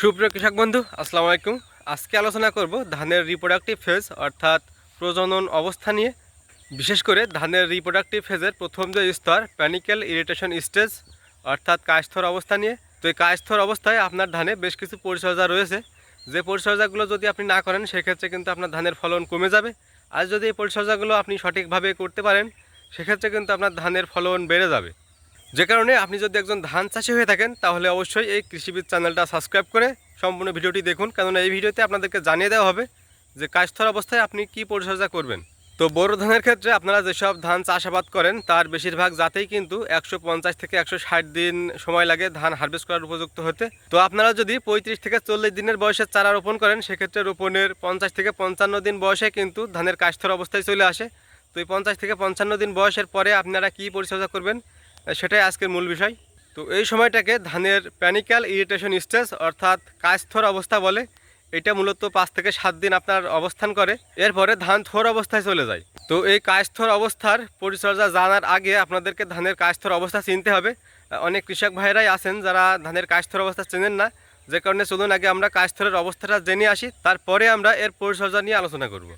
সুপ্রিয় কৃষক বন্ধু, আসসালামু আলাইকুম। আজকে আলোচনা করব ধানের রিপ্রোডাক্টিভ ফেজ অর্থাৎ প্রজনন অবস্থা নিয়ে। বিশেষ করে ধানের রিপ্রোডাক্টিভ ফেজের প্রথম যে স্তর প্যানিক্যাল ইরিটেশন স্টেজ অর্থাৎ কায়স্থর অবস্থা নিয়ে। তো এই কায়স্থর অবস্থায় আপনার ধানে বেশ কিছু পরিচর্যা রয়েছে। যে পরিচর্যাগুলো যদি আপনি না করেন, সেক্ষেত্রে কিন্তু আপনার ধানের ফলন কমে যাবে। আর যদি এই পরিচর্যাগুলো আপনি সঠিকভাবে করতে পারেন, সেক্ষেত্রে কিন্তু আপনার ধানের ফলন বেড়ে যাবে। যে কারণে আপনি যদি একজন ধান চাষি হয়ে থাকেন, তাহলে অবশ্যই এই কৃষিবিদ চ্যানেলটা সাবস্ক্রাইব করে সম্পূর্ণ ভিডিওটি দেখুন। কেননা এই ভিডিওতে আপনাদেরকে জানিয়ে দেওয়া হবে যে কাজস্থর অবস্থায় আপনি কি পরিচর্যা করবেন। তো বোরো ধানের ক্ষেত্রে আপনারা যেসব ধান চাষাবাদ করেন, তার বেশিরভাগ জাতেই কিন্তু একশো পঞ্চাশ থেকে একশো ষাট দিন সময় লাগে ধান হারভেস্ট করার উপযুক্ত হতে। তো আপনারা যদি পঁয়ত্রিশ থেকে চল্লিশ দিনের বয়সে চারা রোপণ করেন, সেক্ষেত্রে রোপণের পঞ্চাশ থেকে পঞ্চান্ন দিন বয়সে কিন্তু ধানের কাজস্থর অবস্থায় চলে আসে। তো এই পঞ্চাশ থেকে পঞ্চান্ন দিন বয়সের পরে আপনারা কি পরিচর্যা করবেন? সেটাই আজকের মূল বিষয়। তো এই সময়টাকে ধানের প্যানিক্যাল ইরিটেশন স্টেজ অর্থাৎ কাজথর অবস্থা বলে, এটা মূলত পাঁচ থেকে সাত দিন আপনার অবস্থান করে। এরপরে ধান থোর অবস্থায় চলে যায়। তো এই কাজথর অবস্থার পরিচর্যা জানার আগে আপনাদেরকে ধানের কাজথর অবস্থা চিনতে হবে। অনেক কৃষক ভাইরাই আছেন যারা ধানের কাজথর অবস্থা চেনেন না। যে কারণে চলুন আগে আমরা কাজথরের অবস্থাটা জেনে আসি, তারপরে আমরা এর পরিচর্যা নিয়ে আলোচনা করব।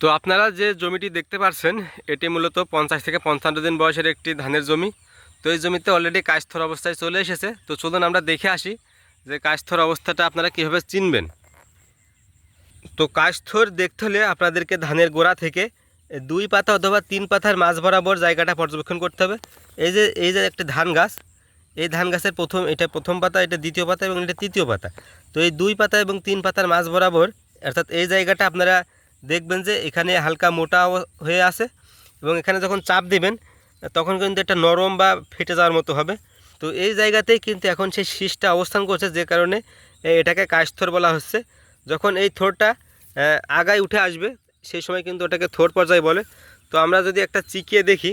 তো আপনারা যে জমিটি দেখতে পাচ্ছেন এটি মূলত পঞ্চাশ থেকে পঞ্চান্ন দিন বয়সের একটি ধানের জমি। তো এই জমিতে অলরেডি কাজথর অবস্থায় চলে এসেছে। তো চলুন আমরা দেখে আসি যে কাজথর অবস্থাটা আপনারা কীভাবে চিনবেন। তো কাজথর দেখতে হলে আপনাদেরকে ধানের গোড়া থেকে দুই পাতা অথবা তিন পাতার মাঝ বরাবর জায়গাটা পর্যবেক্ষণ করতে হবে। এই যে এই যে একটা ধান গাছ, এই ধান গাছের প্রথম, এটা প্রথম পাতা, এটা দ্বিতীয় পাতা এবং এটা তৃতীয় পাতা। তো এই দুই পাতা এবং তিন পাতার মাঝ বরাবর, অর্থাৎ এই জায়গাটা আপনারা দেখবেন যে এখানে হালকা মোটা হয়ে আছে এবং এখানে যখন চাপ দিবেন, তখন কিন্তু একটা নরম বা ফেটে যাওয়ার মতো হবে। তো এই জায়গাতেই কিন্তু এখন সেই শীষটা অবস্থান করছে, যে কারণে এটাকে কাশথর বলা হচ্ছে। যখন এই থোরটা আগায় উঠে আসবে, সেই সময় কিন্তু ওটাকে থোর পর্যায়ে বলে। তো আমরা যদি একটা চিকিয়ে দেখি,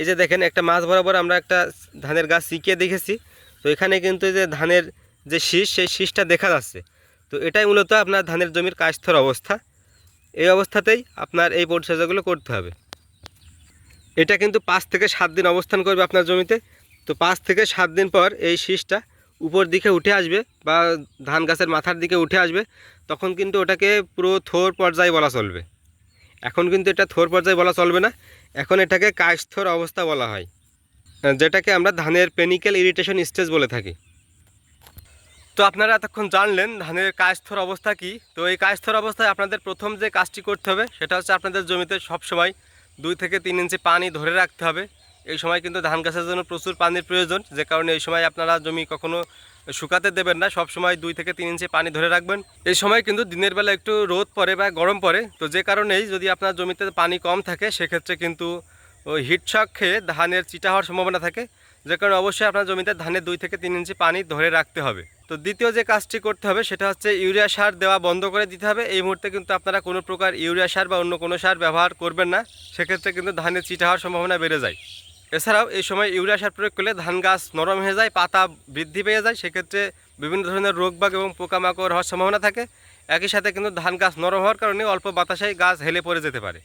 এই যে দেখেন একটা মাছ বরাবর আমরা একটা ধানের গাছ চিকিয়ে দেখেছি। তো এখানে কিন্তু যে ধানের যে শীষ, সেই শীষটা দেখা যাচ্ছে। তো এটাই মূলত আপনার ধানের জমির কাশথর অবস্থা। এই অবস্থাতেই আপনার এই পরিচর্যাগুলো করতে হবে। এটা কিন্তু পাঁচ থেকে সাত দিন অবস্থান করবে আপনার জমিতে। তো পাঁচ থেকে সাত দিন পর এই শীষটা উপর দিকে উঠে আসবে বা ধান গাছের মাথার দিকে উঠে আসবে, তখন কিন্তু ওটাকে পুরো থোর পর্যায়ে বলা চলবে। এখন কিন্তু এটা থোর পর্যায়ে বলা চলবে না, এখন এটাকে কায়স্থর অবস্থা বলা হয়। যেটাকে আমরা ধানের পেনিক্যাল ইরিটেশন স্টেজ বলে থাকি। তো আপনারা এতক্ষণ জানলেন ধানের কায়স্থর অবস্থা কি। তো এই কায়স্থর অবস্থায় আপনাদের প্রথম যে কাজটি করতে হবে, সেটা হচ্ছে আপনাদের জমিতে সবসময় দুই থেকে তিন ইঞ্চি পানি ধরে রাখতে হবে। এই সময় কিন্তু ধান গাছের জন্য প্রচুর পানির প্রয়োজন, যে কারণে এই সময় আপনারা জমি কখনো শুকাতে দেবেন না সব সময় দুই থেকে তিন ইঞ্চি পানি ধরে রাখবেন। এই সময় কিন্তু দিনের বেলা একটু রোদ পড়ে বা গরম পড়ে, তো যে কারণেই যদি আপনার জমিতে পানি কম থাকে, সেক্ষেত্রে কিন্তু ওই হিট শক খেয়ে ধানের চিটা হওয়ার সম্ভাবনা থাকে। যে কারণে অবশ্যই আপনার জমিতে ধানের দুই থেকে তিন ইঞ্চি পানি ধরে রাখতে হবে। তো দ্বিতীয় যে কাজটি করতে হবে সেটা হচ্ছে ইউরিয়া সার দেওয়া বন্ধ করে দিতে হবে। এই মুহূর্তে কিন্তু আপনারা কোনো প্রকার ইউরিয়া সার বা অন্য কোনো সার ব্যবহার করবেন না। সেক্ষেত্রে কিন্তু ধানের চিটা হওয়ার সম্ভাবনা বেড়ে যায়। এছাড়াও এই সময় ইউরিয়া সার প্রয়োগ করলে ধান গাছ নরম হয়ে যায়, পাতা বৃদ্ধি পেয়ে যায়। সেক্ষেত্রে বিভিন্ন ধরনের রোগবাগ এবং পোকামাকড় হওয়ার সম্ভাবনা থাকে। একই সাথে কিন্তু ধান গাছ নরম হওয়ার কারণে অল্প বাতাসায় গাছ হেলে পড়ে যেতে পারে।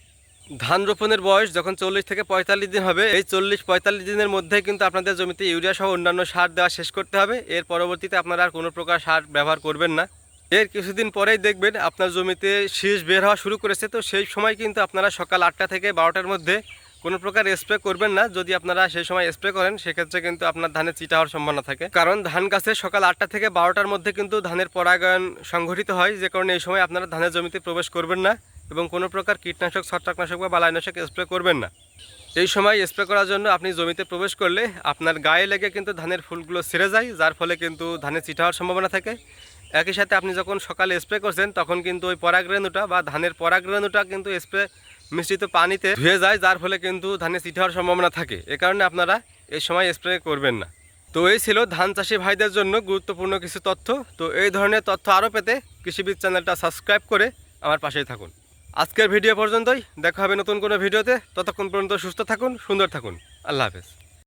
ধান রোপণের বয়স যখন চল্লিশ থেকে পঁয়তাল্লিশ দিন হবে, এই চল্লিশ পঁয়তাল্লিশ দিনের মধ্যে কিন্তু আপনাদের জমিতে ইউরিয়া সহ অন্যান্য সার দেওয়া শেষ করতে হবে। এর পরবর্তীতে আপনারা আর কোনো প্রকার সার ব্যবহার করবেন না। এর কিছুদিন পরেই দেখবেন আপনার জমিতে শীষ বের হওয়া শুরু করেছে। তো সেই সময় কিন্তু আপনারা সকাল আটটা থেকে বারোটার মধ্যে কোনো প্রকার স্প্রে করবেন না। যদি আপনারা সেই সময় স্প্রে করেন, সেক্ষেত্রে কিন্তু আপনার ধানের চিটা হওয়ার সম্ভাবনা থাকে। কারণ ধান গাছে সকাল আটটা থেকে বারোটার মধ্যে কিন্তু ধানের পরাগায়ন সংঘটিত হয়। যে কারণে এই সময় আপনারা ধানের জমিতে প্রবেশ করবেন না। এবং কোনো প্রকার কীটনাশক, ছত্রাকনাশক বা বালাইনাশক স্প্রে করবেন না। এই সময় স্প্রে করার জন্য আপনি জমিতে প্রবেশ করলে আপনার গায়ে লেগে কিন্তু ধানের ফুলগুলো ছেড়ে যায়, যার ফলে কিন্তু ধানের চিটা হওয়ার সম্ভাবনা থাকে। একই সাথে আপনি যখন সকালে স্প্রে করছেন, তখন কিন্তু ওই পরাগরেণুটা বা ধানের পরাগরেণুটা কিন্তু স্প্রে মিশ্রিত পানিতে ধুয়ে যায়, যার ফলে কিন্তু ধানে চিঠা হওয়ার সম্ভাবনা থাকে। এ কারণে আপনারা এই সময় স্প্রে করবেন না। তো এই ছিল ধান চাষি ভাইদের জন্য গুরুত্বপূর্ণ কিছু তথ্য। তো এই ধরনের তথ্য আরও পেতে কৃষিবিদ চ্যানেলটা সাবস্ক্রাইব করে আমার পাশেই থাকুন। আজকের ভিডিও পর্যন্তই। দেখা হবে নতুন কোনো ভিডিওতে। ততক্ষণ পর্যন্ত সুস্থ থাকুন, সুন্দর থাকুন। আল্লাহ হাফেজ।